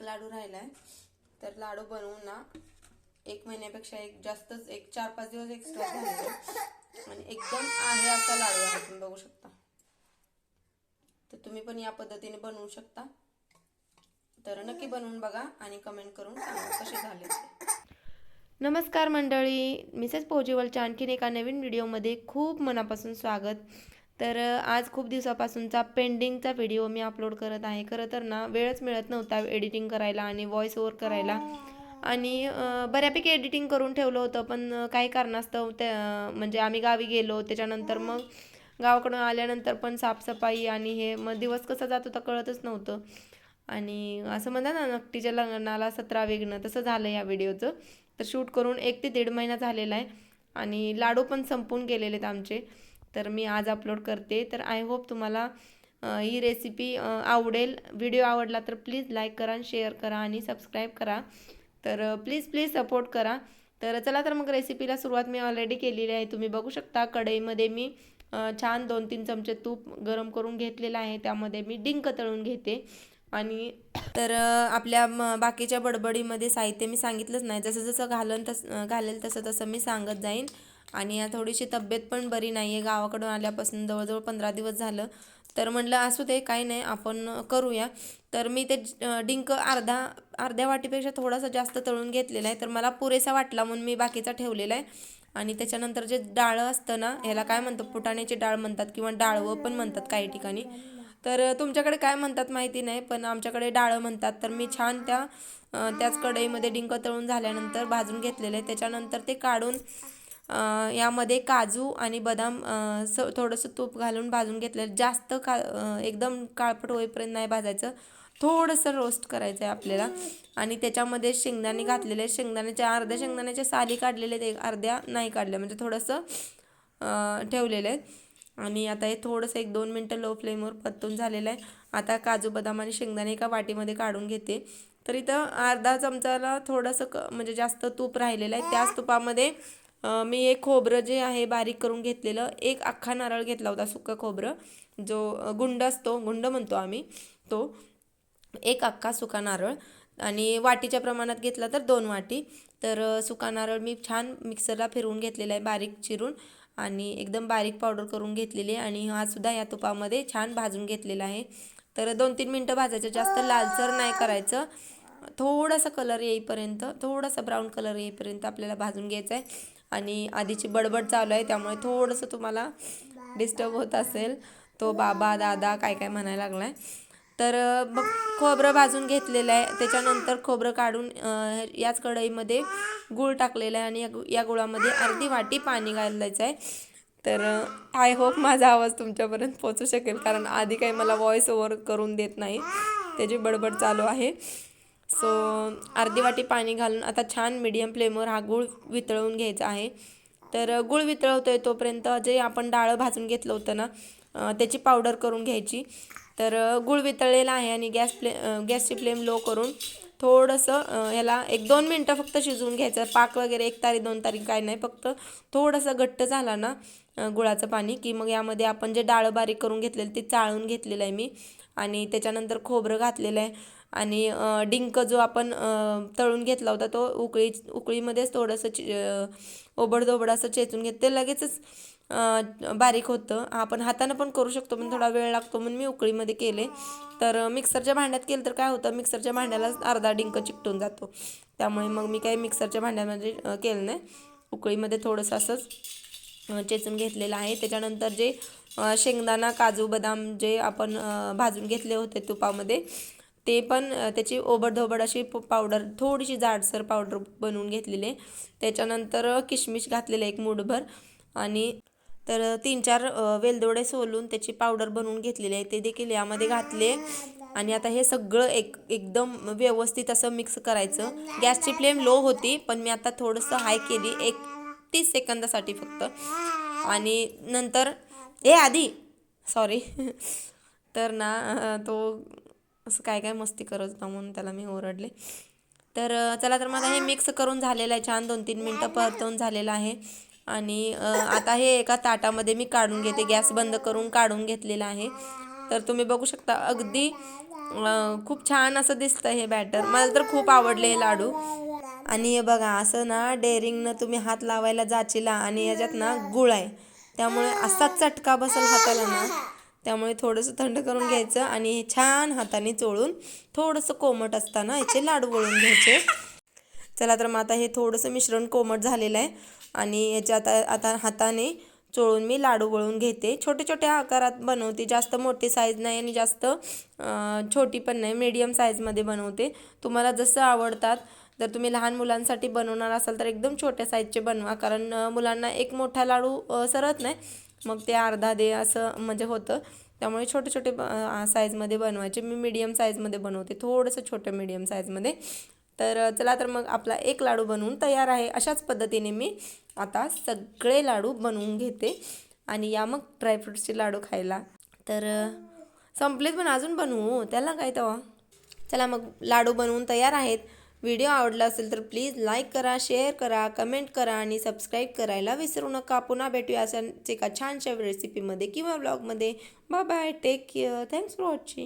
एक लाडू राहिला आहे तर लाडू बनवून ना एक महिन्यापेक्षा एक जास्तच एक चार पाच दिवस एक्स्ट्रा झाले आणि एकदम आहे असा लाडू आहे तुम्ही बघू शकता. तर तुम्ही पण या पद्धतीने बनवू शकता. तर नक्की बनवून बघा आणि कमेंट करून सांगा कसे झाले नमस्कार मंडळी मिसेस पोजिवलच्या आणखीन एका नवीन व्हिडिओमध्ये खूप मनापासून स्वागत. तर आज खूप दिवसापासूनचा पेंडिंगचा व्हिडिओ मी अपलोड करत आहे. खरं तर ना वेळच मिळत नव्हता एडिटिंग करायला आणि व्हॉइस ओवर करायला. आणि बऱ्यापैकी एडिटिंग करून ठेवलं होतं पण काही कारणास्तव त्या म्हणजे आम्ही गावी गेलो. त्याच्यानंतर मग गावाकडून आल्यानंतर पण साफसफाई आणि हे मग दिवस कसा जात होता कळतच नव्हतं. आणि असं म्हणतात ना नक्कीच्या लग्नाला सतरा वेगणं तसं झालं या व्हिडिओचं. तर शूट करून एक ते दीड महिना झालेला आहे. आणि लाडू पण संपून गेलेले आहेत आमचे. तर मी आज अपलोड करते. तर आय होप तुम्हाला ही रेसिपी आवडेल. व्हिडिओ आवडला तर प्लीज लाईक करा शेअर करा आणि सबस्क्राईब करा. तर प्लीज प्लीज सपोर्ट करा. तर चला तर मग रेसिपीला सुरुवात मी ऑलरेडी केलेली आहे. तुम्ही बघू शकता कढईमध्ये मी छान दोन तीन चमचे तूप गरम करून घेतलेलं आहे. त्यामध्ये मी डिंक तळून घेते. आणि तर आपल्या म- बाकीच्या बडबडीमध्ये साहित्य मी सांगितलंच नाही. जसं जसं घालन तस घालेल तसं तसं मी सांगत जाईन. आणि या थोडीशी तब्येत पण बरी नाही आहे गावाकडून आल्यापासून जवळजवळ पंधरा दिवस झालं. तर म्हटलं असू दे काही नाही आपण करूया. तर मी ते डिंक अर्धा अर्ध्या वाटीपेक्षा थोडासा जास्त तळून घेतलेला आहे. तर मला पुरेसा वाटला म्हणून मी बाकीचा ठेवलेला आहे. आणि त्याच्यानंतर जे डाळं असतं ना ह्याला काय म्हणतात? फुटाण्याची डाळ म्हणतात किंवा डाळवं पण म्हणतात काही ठिकाणी. तर तुमच्याकडे काय म्हणतात माहिती नाही पण आमच्याकडे डाळं म्हणतात. तर मी छान त्या त्याच कढईमध्ये डिंक तळून झाल्यानंतर भाजून घेतलेलं आहे. त्याच्यानंतर ते काढून यामध्ये काजू आणि बदाम स थोडंसं तूप घालून भाजून घेतलेलं. जास्त का एकदम काळपट होईपर्यंत नाही भाजायचं. थोडंसं रोस्ट करायचं आहे आपल्याला. आणि त्याच्यामध्ये शेंगदाणे घातलेले. शेंगदाण्याच्या अर्ध्या शेंगदाण्याच्या साली काढलेले आहेत. एक अर्ध्या नाही काढल्या. म्हणजे थोडंसं ठेवलेलं आहे आणि आता हे थोडंसं एक दोन मिनटं लो फ्लेमवर पत्तून झालेलं आहे. आता काजू बदाम आणि शेंगदाणे एका वाटीमध्ये काढून घेते. तर इथं अर्धा चमचाला थोडंसं क म्हणजे जास्त तूप राहिलेलं आहे. त्याच तुपामध्ये मी एक खोबरं जे आहे बारीक करून घेतलेलं एक अख्खा नारळ घेतला होता सुक्का खोबरं. जो गुंड असतो गुंड म्हणतो आम्ही तो एक अख्खा सुका नारळ. आणि वाटीच्या प्रमाणात घेतला तर दोन वाटी. तर सुका नारळ मी छान मिक्सरला फिरवून घेतलेला आहे बारीक चिरून. आणि एकदम बारीक पावडर करून घेतलेली आहे. आणि हा सुद्धा या तुपामध्ये छान भाजून घेतलेला आहे. तर दोन तीन मिनटं भाजायचं जास्त लालसर नाही करायचं. थोडासा कलर येईपर्यंत थोडासा ब्राऊन कलर येईपर्यंत आपल्याला भाजून घ्यायचा आहे. आणि आधीची बडबड चालू आहे त्यामुळे थोडंसं तुम्हाला डिस्टर्ब होत असेल. तो बाबा दादा काय काय म्हणायला लागला आहे तर मग खोबरं भाजून घेतलेलं आहे. त्याच्यानंतर खोबरं काढून याच कढईमध्ये गूळ टाकलेला आहे आणि या या गुळामध्ये अर्धी वाटी पाणी घालायचं आहे. तर आय होप माझा आवाज तुमच्यापर्यंत पोचू शकेल कारण आधी काही मला व्हॉइस ओव्हर करून देत नाही. त्याची बडबड चालू आहे. सो अर्धी वाटी पाणी घालून आता छान मीडियम फ्लेमवर हा गूळ वितळवून घ्यायचा आहे. तर गूळ वितळवतोय तोपर्यंत जे आपण डाळं भाजून घेतलं होतं ना त्याची पावडर करून घ्यायची. तर गूळ वितळलेला आहे आणि गॅस फ्ले गॅसची फ्लेम लो करून थोडंसं ह्याला याला एक दोन मिनटं फक्त शिजवून घ्यायचं. पाक वगैरे एक तारीख दोन तारीख काय नाही फक्त थोडंसं घट्ट झाला ना गुळाचं पाणी की मग यामध्ये आपण जे डाळं बारीक करून घेतलेलं ते चाळून घेतलेलं आहे मी. आणि त्याच्यानंतर खोबरं घातलेलं आहे. आणि डिंक जो आपण तळून घेतला होता तो उकळी उकळीमध्येच थोडंसं चि ओबडधोबड असं चेचून घेत ते लगेचच बारीक होतं. आपण हातानं पण करू शकतो पण थोडा वेळ लागतो म्हणून मी उकळीमध्ये केले. तर मिक्सरच्या भांड्यात केलं तर काय होतं मिक्सरच्या भांड्यालाच अर्धा डिंक चिकटून जातो. त्यामुळे मग मी काही मिक्सरच्या भांड्यामध्ये म्हणजे, केलं नाही. उकळीमध्ये थोडंसं असंच चेचून घेतलेलं आहे. त्याच्यानंतर जे शेंगदाणा काजू बदाम जे आपण भाजून घेतले होते तुपामध्ये ते पण त्याची ओबडधोबड अशी प- पावडर थोडीशी जाडसर पावडर बनवून घेतलेले त्याच्यानंतर किशमिश घातलेलं एक मूठभर. आणि तर तीन चार वेलदोडे सोलून त्याची पावडर बनवून घेतलेली आहे. ते देखील यामध्ये घातले. आणि आता हे सगळं एक एकदम व्यवस्थित असं मिक्स करायचं. गॅसची फ्लेम लो होती पण मी आता थोडंसं हाय केली. एक तीस सेकंदासाठी फक्त. आणि नंतर ए आधी! सॉरी तर ना तो असं काय काय मस्ती करत होता म्हणून त्याला मी ओरडले. तर चला तर मला हे मिक्स करून झालेलं आहे छान. दोन तीन मिनटं परतवून झालेलं आहे. आणि आता हे एका ताटामध्ये मी काढून घेते. गॅस बंद करून काढून घेतलेलं आहे. तर तुम्ही बघू शकता अगदी खूप छान असं दिसतं हे बॅटर मला तर खूप आवडले हे लाडू. आणि हे बघा असं ना डेअरिंगनं तुम्ही हात लावायला जाचीला आणि याच्यात ना गुळ आहे. त्यामुळे असा चटका बसल हाताला ना त्यामुळे थोडंसं थंड करून घ्यायचं आणि हे छान हाताने चोळून थोडंसं कोमट असताना याचे लाडू वळून घ्यायचे. चला तर मग आता हे थोडंसं मिश्रण कोमट झालेलं आहे आणि याच्या आता आता हाताने चोळून मी लाडू वळून घेते. छोटे छोट्या आकारात बनवते जास्त मोठी साईज नाही आणि जास्त छोटी पण नाही मीडियम साईजमध्ये बनवते. तुम्हाला जसं आवडतात जर तुम्ही लहान मुलांसाठी बनवणार असाल तर एकदम छोट्या साईजचे बनवा. कारण मुलांना एक मोठा लाडू सरत नाही. मग ते अर्धा दे असं म्हणजे होतं. त्यामुळे छोटे छोटे ब साईजमध्ये बनवायचे. मी मीडियम साईजमध्ये बनवते. थोडंसं छोटं मीडियम साईजमध्ये तर चला तर मग आपला एक लाडू बनवून तयार आहे. अशाच पद्धतीने मी आता सगळे लाडू बनवून घेते. आणि या मग ड्रायफ्रुट्सचे लाडू खायला. तर संपलेत पण अजून बनवू. त्याला काय तेव्हा? चला मग लाडू बनवून तयार आहेत. व्हिडिओ आवडला असेल तर प्लीज लाईक करा शेअर करा कमेंट करा आणि सबस्क्राईब करायला विसरू नका. पुन्हा भेटूया अशाच एका छानशा रेसिपीमध्ये किंवा ब्लॉगमध्ये bye bye take care thanks for watching